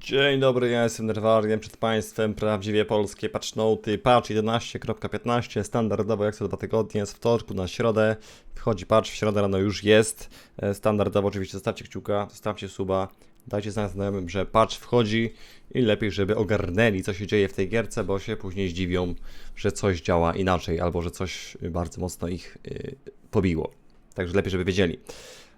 Dzień dobry, ja jestem Nerwarian, przed Państwem prawdziwie polskie patchnoty, patch 11.15, standardowo jak co dwa tygodnie, z wtorku na środę, wchodzi patch, w środę rano już jest, E, standardowo oczywiście zostawcie kciuka, zostawcie suba, dajcie znać znajomym, że patch wchodzi i lepiej, żeby ogarnęli co się dzieje w tej gierce, bo się później zdziwią, że coś działa inaczej, albo że coś bardzo mocno ich y, pobiło. Także lepiej, żeby wiedzieli.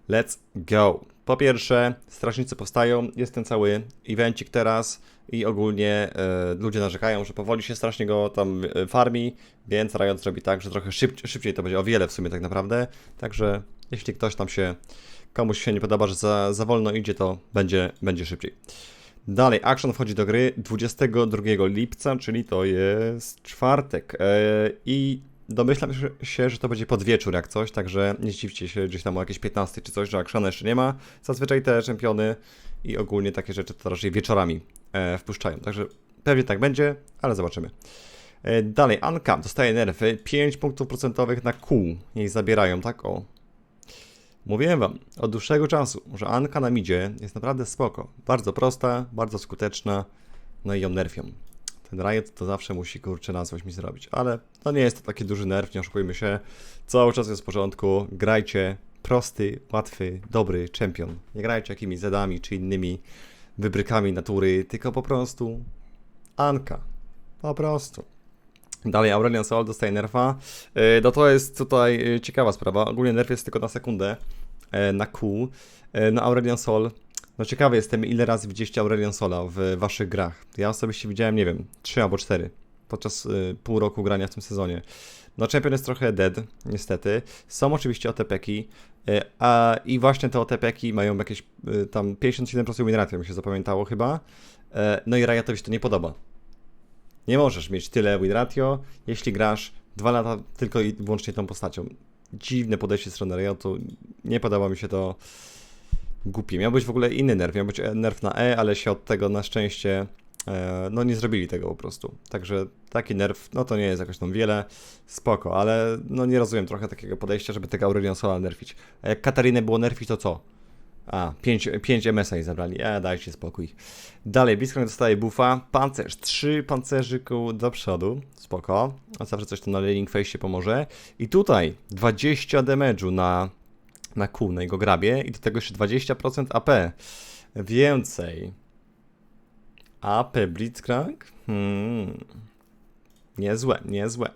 Let's go. Po pierwsze, strażnicy powstają, jest ten cały evencik teraz i ogólnie e, ludzie narzekają, że powoli się strasznie go tam e, farmi, więc Riot zrobi tak, że trochę szyb, szybciej to będzie, o wiele w sumie tak naprawdę. Także jeśli ktoś tam się, komuś się nie podoba, że za, za wolno idzie, to będzie, będzie szybciej. Dalej, Action wchodzi do gry 22 lipca, czyli to jest czwartek. E, I domyślam się- że to będzie pod wieczór jak coś, także nie zdziwcie się gdzieś tam o jakieś 15 czy coś, że Actiona jeszcze nie ma. Zazwyczaj te czempiony i ogólnie takie rzeczy to raczej wieczorami e, wpuszczają. Także pewnie tak będzie, ale zobaczymy. E, dalej, Anka dostaje nerfy 5 punktów procentowych na Q. Jej zabierają, tak o. Mówiłem wam od dłuższego czasu, że Anka na midzie jest naprawdę spoko. Bardzo prosta, bardzo skuteczna, no i ją nerfią. Ten Riot to zawsze musi kurczę na coś mi zrobić, ale to nie jest to taki duży nerw, nie oszukujmy się. Cały czas jest w porządku, grajcie prosty, łatwy, dobry czempion. Nie grajcie jakimiś zedami czy innymi wybrykami natury, tylko po prostu Anka. Po prostu. Dalej Aurelion Sol dostaje nerfa. Yy, No to jest tutaj yy, ciekawa sprawa. Ogólnie nerf jest tylko na sekundę yy, na Q. No Aurelion Sol. No ciekawy jestem, ile razy widzieliście Aurelion Sola w waszych grach. Ja osobiście widziałem, nie wiem, 3 albo 4 podczas yy, pół roku grania w tym sezonie. No Champion jest trochę dead, niestety. Są oczywiście OTP-ki, yy, a i właśnie te OTP-ki mają jakieś yy, tam 57% win rate, mi się zapamiętało chyba. Yy, No i się to nie podoba. Nie możesz mieć tyle win ratio, jeśli grasz dwa lata tylko i wyłącznie tą postacią. Dziwne podejście strony Riotu, nie podoba mi się to głupie. Miał być w ogóle inny nerw, miał być e- nerw na E, ale się od tego na szczęście e, no nie zrobili tego po prostu. Także taki nerw, no to nie jest jakoś tam wiele, spoko, ale no nie rozumiem trochę takiego podejścia, żeby tego Aurelion Sola nerfić. A jak Katarinę było nerfić, to co? A, 5, 5 MSA jej zabrali. E, dajcie spokój. Dalej, Blitzcrank dostaje buffa. Pancerz, 3 pancerzyku do przodu. Spoko. A zawsze coś tam na Lailing Face pomoże. I tutaj 20 damage'u na, na Q, na jego grabie. I do tego jeszcze 20% AP. Więcej. AP Blitzcrank? Hmm. Niezłe, niezłe.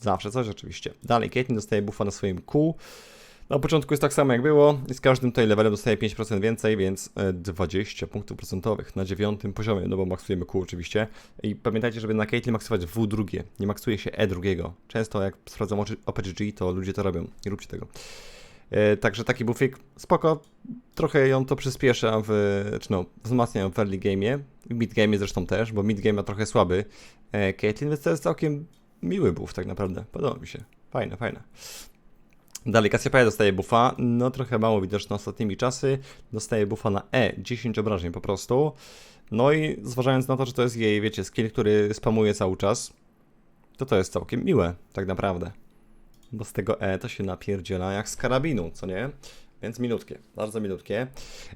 Zawsze coś oczywiście. Dalej, Caitlyn dostaje buffa na swoim Q. Na początku jest tak samo jak było i z każdym tutaj levelem dostaje 5% więcej, więc e, 20 punktów procentowych na dziewiątym poziomie, no bo maksujemy Q oczywiście. I pamiętajcie, żeby na Caitlyn maksować W drugie, nie maksuje się E drugiego. Często jak sprawdzam OPGG, to ludzie to robią, nie róbcie tego. E, Także taki buffik, spoko, trochę ją to przyspiesza, w, czy no, wzmacnia ją w early game'ie, w mid game'ie zresztą też, bo mid game ma trochę słaby. E, Caitlyn, więc to jest całkiem miły buff tak naprawdę, podoba mi się, fajne, fajne. Dalej, Cassiopeia dostaje buffa, no trochę mało widoczne ostatnimi czasy, dostaje buffa na E, 10 obrażeń po prostu. No i zważając na to, że to jest jej, wiecie, skill, który spamuje cały czas, to to jest całkiem miłe, tak naprawdę. Bo z tego E to się napierdziela jak z karabinu, co nie? Więc minutkie, bardzo minutkie.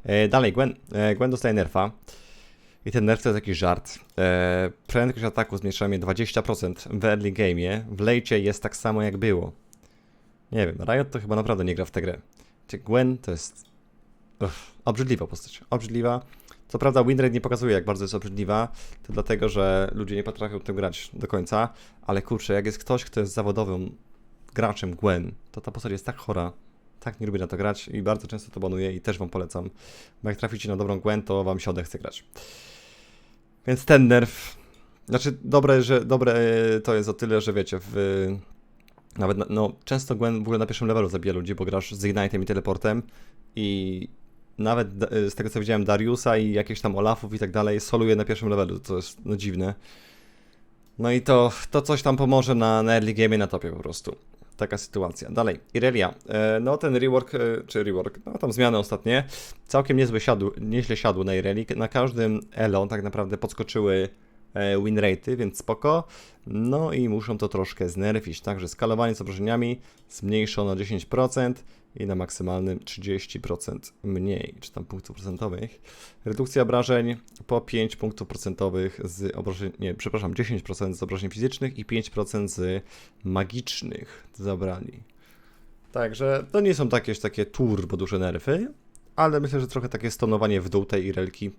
E, dalej, Gwen, e, Gwen dostaje nerfa. I ten nerf to jest jakiś żart. E, prędkość ataku zmniejsza mnie 20% w early game'ie. W lejcie jest tak samo jak było. Nie wiem, Riot to chyba naprawdę nie gra w tę grę. Czy Gwen to jest... Uff, obrzydliwa postać. Obrzydliwa. Co prawda Winrate nie pokazuje, jak bardzo jest obrzydliwa, to dlatego, że ludzie nie potrafią tym grać do końca, ale kurczę, jak jest ktoś, kto jest zawodowym graczem Gwen, to ta postać jest tak chora, tak nie lubię na to grać i bardzo często to banuję i też wam polecam, bo jak traficie na dobrą Gwen, to wam się odechce grać. Więc ten nerf, znaczy dobre, że dobre to jest o tyle, że wiecie, w nawet, na, no, często Gwen w ogóle na pierwszym levelu zabija ludzi, bo grasz z Ignite'em i teleportem i nawet da- z tego co widziałem Dariusa i jakieś tam Olafów i tak dalej soluje na pierwszym levelu, to jest no dziwne. No i to, to coś tam pomoże na, na early game na topie po prostu. Taka sytuacja. Dalej, Irelia. E, no ten rework, e, czy rework, no tam zmiany ostatnie, całkiem niezły siadł, nieźle siadł na Ireli. Na każdym elo tak naprawdę podskoczyły e, win rate'y, więc spoko. No i muszą to troszkę znerfić, także skalowanie z obrażeniami zmniejszono o 10% i na maksymalnym 30% mniej, czy tam punktów procentowych. Redukcja obrażeń po 5 punktów procentowych z obrażeń, nie, przepraszam, 10% z obrażeń fizycznych i 5% z magicznych zabrali. Także to nie są takie, takie turbo duże nerfy, ale myślę, że trochę takie stonowanie w dół tej Irelki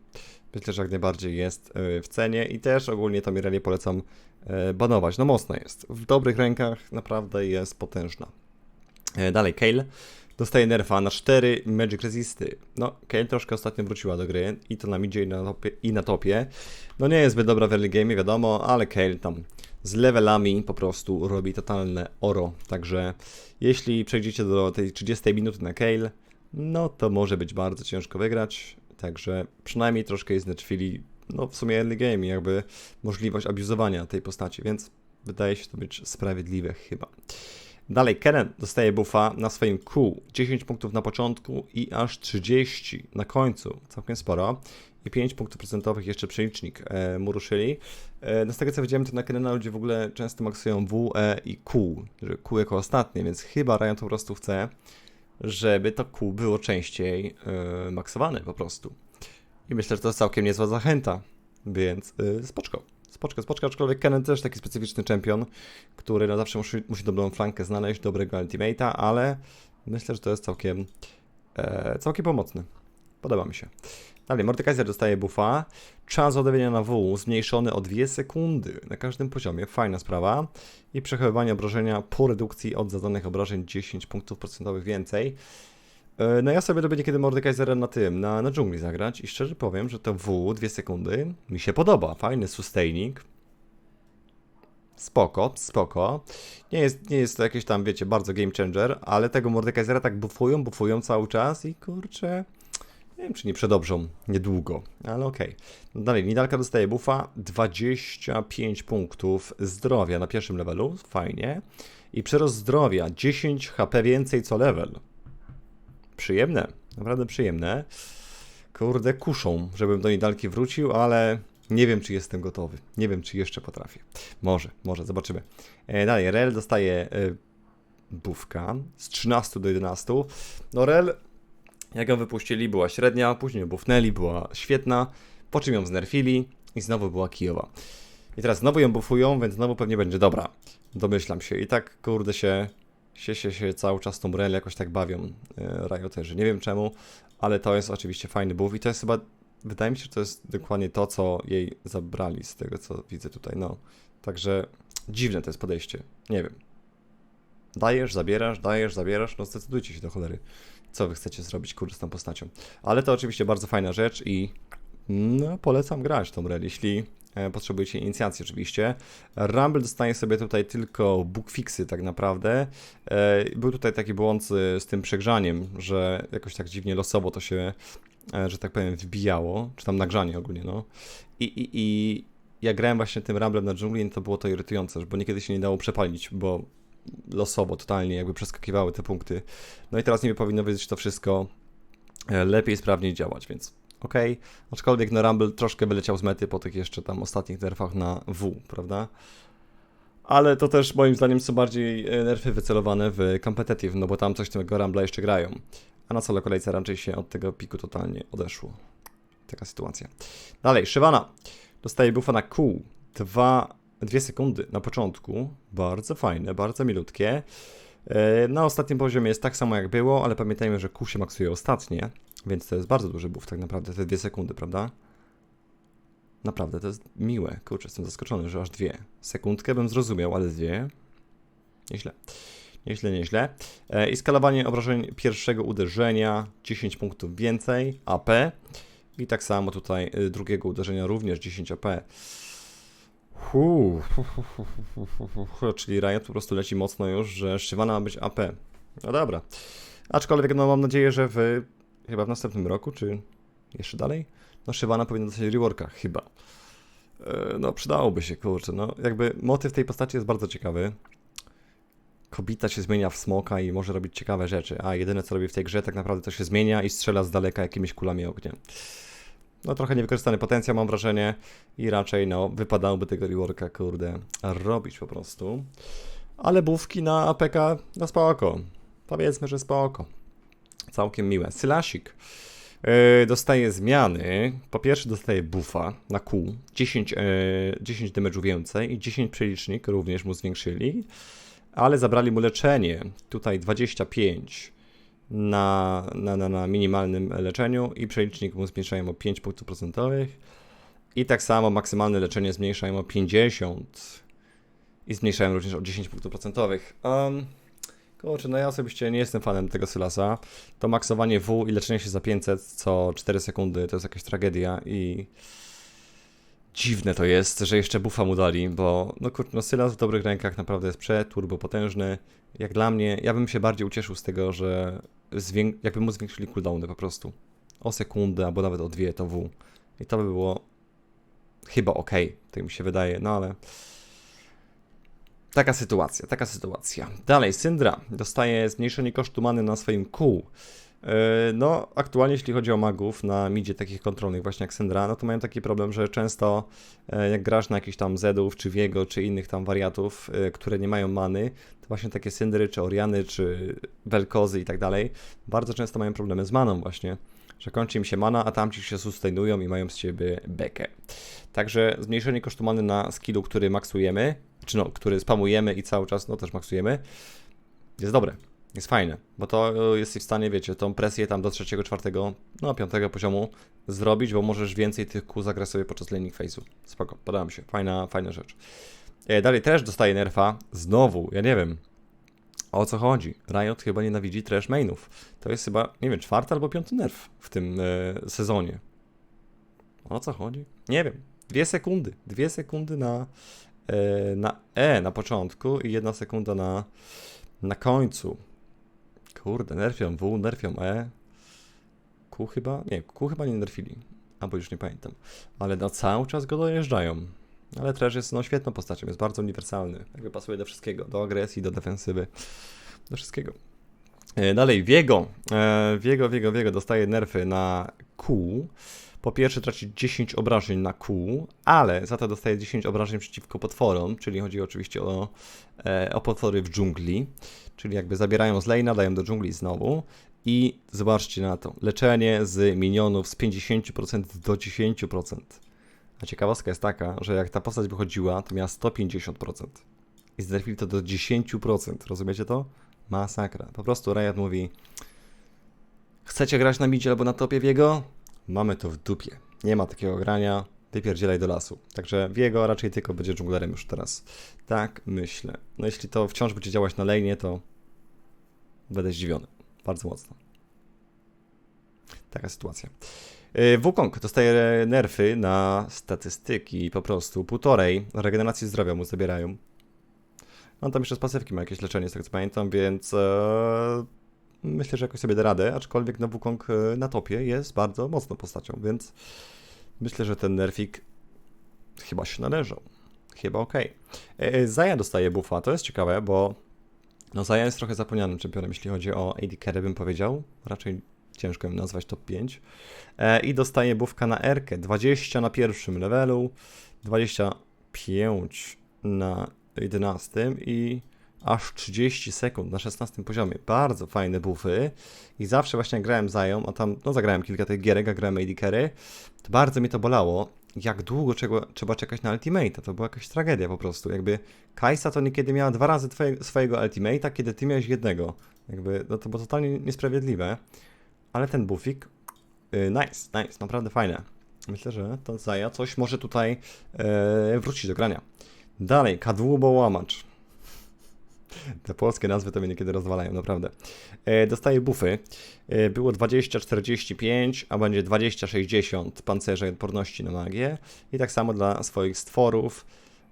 myślę, że jak najbardziej jest e, w cenie i też ogólnie tą Irelię polecam e, banować. No mocna jest. W dobrych rękach naprawdę jest potężna. E, Dalej, Kale dostaje nerfa na 4 Magic Resisty. No, Kale troszkę ostatnio wróciła do gry i to na midzie i na topie. I na topie. No nie jest zbyt dobra w early game, wiadomo, ale Kale tam z levelami po prostu robi totalne oro. Także jeśli przejdziecie do tej 30 minuty na Kale, no to może być bardzo ciężko wygrać. Także przynajmniej troszkę jest chwili, no w sumie early game, jakby możliwość abuzowania tej postaci, więc wydaje się to być sprawiedliwe chyba. Dalej, Keren dostaje buffa na swoim Q. 10 punktów na początku i aż 30 na końcu. Całkiem sporo. I 5 punktów procentowych jeszcze przelicznik e, mu ruszyli. E, no z tego co widziałem, to na Kerena ludzie w ogóle często maksują W, E i Q. Że Q jako ostatnie, więc chyba Ryan to po prostu chce, żeby to Q było częściej e, maksowane po prostu. I myślę, że to jest całkiem niezła zachęta, więc e, spoczko. Spoczko, spoczko, aczkolwiek Kennen też taki specyficzny czempion, który na zawsze musi, musi dobrą flankę znaleźć, dobrego ultimate'a, ale myślę, że to jest całkiem, e, całkiem pomocne. Podoba mi się. Dalej, Mordekaiser dostaje buffa. Czas ładowania na W zmniejszony o 2 sekundy na każdym poziomie. Fajna sprawa. I przechowywanie obrażenia po redukcji od zadanych obrażeń 10 punktów procentowych więcej. E, No ja sobie lubię niekiedy Mordekaisera na tym, na, na dżungli zagrać i szczerze powiem, że to W, 2 sekundy, mi się podoba. Fajny sustaining. Spoko, spoko. Nie jest, nie jest to jakieś tam, wiecie, bardzo game changer, ale tego Mordekaisera tak bufują, bufują cały czas i kurczę, nie wiem, czy nie przedobrzą niedługo, ale okej. No Dalej, Nidalka dostaje buffa 25 punktów zdrowia na pierwszym levelu, fajnie. I przerost zdrowia 10 HP więcej co level. Przyjemne, naprawdę przyjemne. Kurde, kuszą, żebym do Nidalki wrócił, ale nie wiem, czy jestem gotowy. Nie wiem, czy jeszcze potrafię. Może, może, zobaczymy. E, dalej, Rel dostaje e, bufka z 13 do 11. No Rel, jak ją wypuścili, była średnia, później ją buffnęli, była świetna, po czym ją znerfili i znowu była kijowa. I teraz znowu ją buffują, więc znowu pewnie będzie dobra. Domyślam się. I tak, kurde, się, się, się, się cały czas tą Rel jakoś tak bawią e, Rioterzy. Nie wiem czemu, ale to jest oczywiście fajny buff i to jest chyba wydaje mi się, że to jest dokładnie to, co jej zabrali z tego, co widzę tutaj. No, także dziwne to jest podejście. Nie wiem. Dajesz, zabierasz, dajesz, zabierasz. No, zdecydujcie się do cholery, co wy chcecie zrobić, kurde, z tą postacią. Ale to oczywiście bardzo fajna rzecz i no, polecam grać tą rel, jeśli potrzebujecie inicjacji oczywiście. Rumble dostaje sobie tutaj tylko bookfixy tak naprawdę. E, Był tutaj taki błąd z, tym przegrzaniem, że jakoś tak dziwnie losowo to się e, że tak powiem, wbijało, czy tam nagrzanie ogólnie, no. I, i, i jak grałem właśnie tym Ramblem na dżungli, to było to irytujące, bo niekiedy się nie dało przepalić, bo losowo totalnie jakby przeskakiwały te punkty. No i teraz niby powinno być to wszystko e, lepiej, sprawniej działać, więc okej. Aczkolwiek no Rumble troszkę wyleciał z mety po tych jeszcze tam ostatnich nerfach na W, prawda? Ale to też moim zdaniem są bardziej e, nerfy wycelowane w competitive, no bo tam coś tego Rambla jeszcze grają. A na solo kolejce raczej się od tego piku totalnie odeszło. Taka sytuacja. Dalej, Shyvana dostaje buffa na Q. Dwa, dwie sekundy na początku. Bardzo fajne, bardzo milutkie. E, Na ostatnim poziomie jest tak samo jak było, ale pamiętajmy, że Q się maksuje ostatnie, więc to jest bardzo duży buff tak naprawdę, te dwie sekundy, prawda? Naprawdę, to jest miłe. Kurczę, jestem zaskoczony, że aż dwie. Sekundkę bym zrozumiał, ale dwie. Nieźle. Nieźle, nieźle. E, I skalowanie obrażeń pierwszego uderzenia 10 punktów więcej AP. I tak samo tutaj y, drugiego uderzenia również 10 AP. Huu, hu, hu, hu, hu, hu, hu, hu. Czyli Riot po prostu leci mocno już, że Shyvana ma być AP. No dobra. Aczkolwiek no mam nadzieję, że w chyba w następnym roku, czy jeszcze dalej, no Shyvana powinna dostać reworka, chyba. E, No przydałoby się, kurczę, no jakby motyw tej postaci jest bardzo ciekawy. Kobita się zmienia w smoka i może robić ciekawe rzeczy, a jedyne co robi w tej grze tak naprawdę to się zmienia i strzela z daleka jakimiś kulami ognia. no trochę niewykorzystany potencjał mam wrażenie i raczej no wypadałoby tego reworka kurde robić po prostu. Ale bówki na APK na spoko. Powiedzmy, że spoko. Całkiem miłe. Sylasik yy, dostaje zmiany. Po pierwsze dostaje buffa na Q, 10, yy, 10 damage'u więcej i 10 przelicznik również mu zwiększyli. Ale zabrali mu leczenie. Tutaj 25 na, na, na, na minimalnym leczeniu i przelicznik mu zmniejszają o 5 punktów procentowych. I tak samo maksymalne leczenie zmniejszają o 50 i zmniejszają również o 10 punktów procentowych. Um, kurczę, no ja osobiście nie jestem fanem tego Sylasa. To maksowanie W i leczenie się za 500 co 4 sekundy to jest jakaś tragedia i dziwne to jest, że jeszcze buffa mu dali, bo no kurczę, no Sylas w dobrych rękach naprawdę jest przeturbo potężny. Jak dla mnie, ja bym się bardziej ucieszył z tego, że jakby mu zwiększyli cooldowny po prostu. O sekundę albo nawet o dwie to W. I to by było chyba ok, tak mi się wydaje, no ale taka sytuacja, taka sytuacja. Dalej, Syndra dostaje zmniejszenie kosztu many na swoim kół. Yy, No, aktualnie jeśli chodzi o magów na midzie takich kontrolnych właśnie jak Syndra, no to mają taki problem, że często e, jak grasz na jakichś tam Zedów, czy Viego, czy innych tam wariatów, e, które nie mają many, to właśnie takie Syndry, czy Oriany, czy Velkozy i tak dalej, bardzo często mają problemy z maną właśnie, że kończy im się mana, a tamci się sustainują i mają z siebie bekę. Także zmniejszenie kosztu many na skillu, który maksujemy, czy no, który spamujemy i cały czas, no też maksujemy, jest dobre. Jest fajne, bo to e, jesteś w stanie, wiecie, tą presję tam do trzeciego, czwartego, no piątego poziomu zrobić, bo możesz więcej tych kół zagrać sobie podczas laning phase'u. Spoko, podoba mi się, fajna, fajna rzecz. E, dalej też dostaje nerfa, znowu, ja nie wiem, o co chodzi. Riot chyba nienawidzi trash mainów. To jest chyba, nie wiem, czwarty albo piąty nerf w tym e, sezonie. O co chodzi? Nie wiem. Dwie sekundy. Dwie sekundy na, na E na początku i jedna sekunda na, na końcu. Kurde, nerfią W, nerfią E. Q chyba? Nie, Q chyba nie nerfili. Albo już nie pamiętam. Ale na cały czas go dojeżdżają. Ale Trash jest no, świetną postacią, jest bardzo uniwersalny. Jakby pasuje do wszystkiego, do agresji, do defensywy, do wszystkiego. E, Dalej, Viego. E, Viego, Viego, Viego dostaje nerfy na Q. Po pierwsze traci 10 obrażeń na Q, ale za to dostaje 10 obrażeń przeciwko potworom, czyli chodzi oczywiście o, e, o potwory w dżungli, czyli jakby zabierają z lane'a, dają do dżungli znowu. I zobaczcie na to, leczenie z minionów z 50% do 10%. A ciekawostka jest taka, że jak ta postać wychodziła, to miała 150%. I znerfili to do 10%. Rozumiecie to? Masakra. Po prostu Riot mówi Chcecie grać na midzie albo na topie Wiego? Mamy to w dupie. Nie ma takiego grania. Wypierdzielaj do lasu. Także Wiego raczej tylko będzie dżunglerem już teraz. Tak myślę. No jeśli to wciąż będzie działać na lane'ie, to będę zdziwiony. Bardzo mocno. Taka sytuacja. Yy, Wukong dostaje nerfy na statystyki po prostu. Półtorej regeneracji zdrowia mu zabierają. On tam jeszcze z pasywki ma jakieś leczenie, z tego co pamiętam, więc e, myślę, że jakoś sobie da radę, aczkolwiek no Wukong e, na topie jest bardzo mocną postacią, więc myślę, że ten nerfik chyba się należał. Chyba okej. Okay. Zaja dostaje buffa, to jest ciekawe, bo no Zaja jest trochę zapomnianym czempionem, jeśli chodzi o AD carry, bym powiedział. Raczej ciężko ją nazwać top 5. E, I dostaje buffka na Erkę, 20 na pierwszym levelu, 25 na 11 i aż 30 sekund na 16 poziomie. Bardzo fajne buffy i zawsze właśnie grałem Zają, a tam no zagrałem kilka tych gierek, a grałem AD carry, to bardzo mi to bolało, jak długo trzeba, czekać na ultimate'a. To była jakaś tragedia po prostu. Jakby Kajsa to niekiedy miała dwa razy twoje, swojego ultimate'a, kiedy ty miałeś jednego. Jakby, no to było totalnie niesprawiedliwe. Ale ten buffik, yy, nice, nice, naprawdę fajne. Myślę, że to Zaja coś może tutaj yy, wrócić do grania. Dalej, kadłubo łamacz. Te polskie nazwy to mnie niekiedy rozwalają, naprawdę. E, dostaje buffy. E, było 20-45, a będzie 20-60 pancerza i odporności na magię. I tak samo dla swoich stworów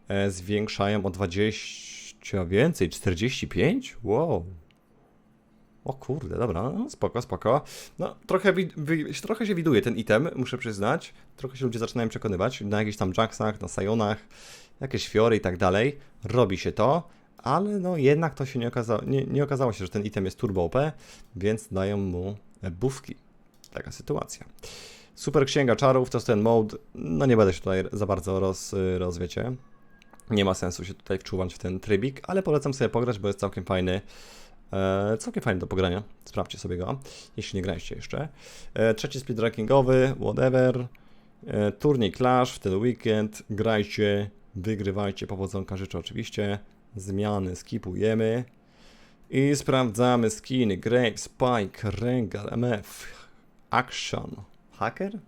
e, zwiększają o 20 więcej, 45? Wow. O kurde, dobra, no spoko, spoko. No, trochę, trochę się widuje ten item, muszę przyznać. Trochę się ludzie zaczynają przekonywać. Na jakichś tam Jacksach, na Sionach, jakieś Fiory i tak dalej. Robi się to, ale no jednak to się nie okazało, nie, nie okazało się, że ten item jest turbo OP, więc dają mu buffki. Taka sytuacja. Super Księga Czarów to jest ten mode, no nie będę się tutaj za bardzo roz, rozwiecie. Nie ma sensu się tutaj wczuwać w ten trybik, ale polecam sobie pograć, bo jest całkiem fajny. E, całkiem fajny do pogrania. Sprawdźcie sobie go, jeśli nie graliście jeszcze. E, trzeci speed rankingowy, whatever. E, turniej Clash w ten weekend. Grajcie, wygrywajcie. Powodzonka życzę oczywiście. Zmiany skipujemy. I sprawdzamy skiny. Grape, Spike, Rengar, MF, Action, Hacker?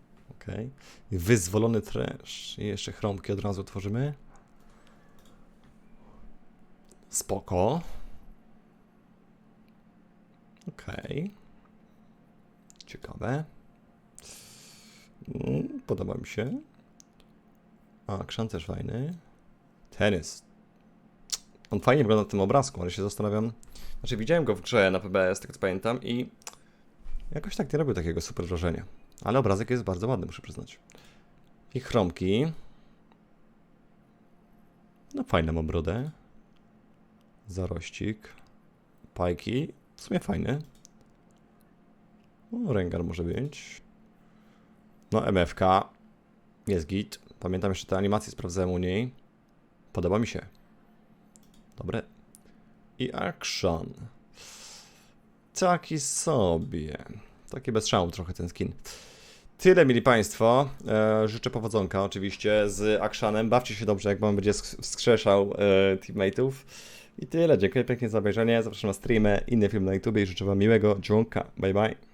I Wyzwolony Trash. I jeszcze chromki od razu tworzymy. Spoko. Okej. Ciekawe. Mm, Podoba mi się. A, krzan też fajny. Tenis. On fajnie wygląda na tym obrazku, ale się zastanawiam. Znaczy, widziałem go w grze na PBS, tak co pamiętam, i jakoś tak nie robił takiego super wrażenia. Ale obrazek jest bardzo ładny, muszę przyznać. I chromki. No, fajne ma brodę. Zarościk. Pajki. W sumie fajny. O, Rengar może być. No, MFK. Jest git. Pamiętam jeszcze te animacje, sprawdzałem u niej. Podoba mi się. Dobre. I action. Taki sobie. Taki bez szału trochę ten skin. Tyle, mili Państwo. E, życzę powodzonka oczywiście z Actionem. Bawcie się dobrze, jak Wam będzie sk- wskrzeszał e, teammateów. I tyle. Dziękuję pięknie za obejrzenie. Zapraszam na streamy, inny film na YouTube i życzę Wam miłego dzionka. Bye bye.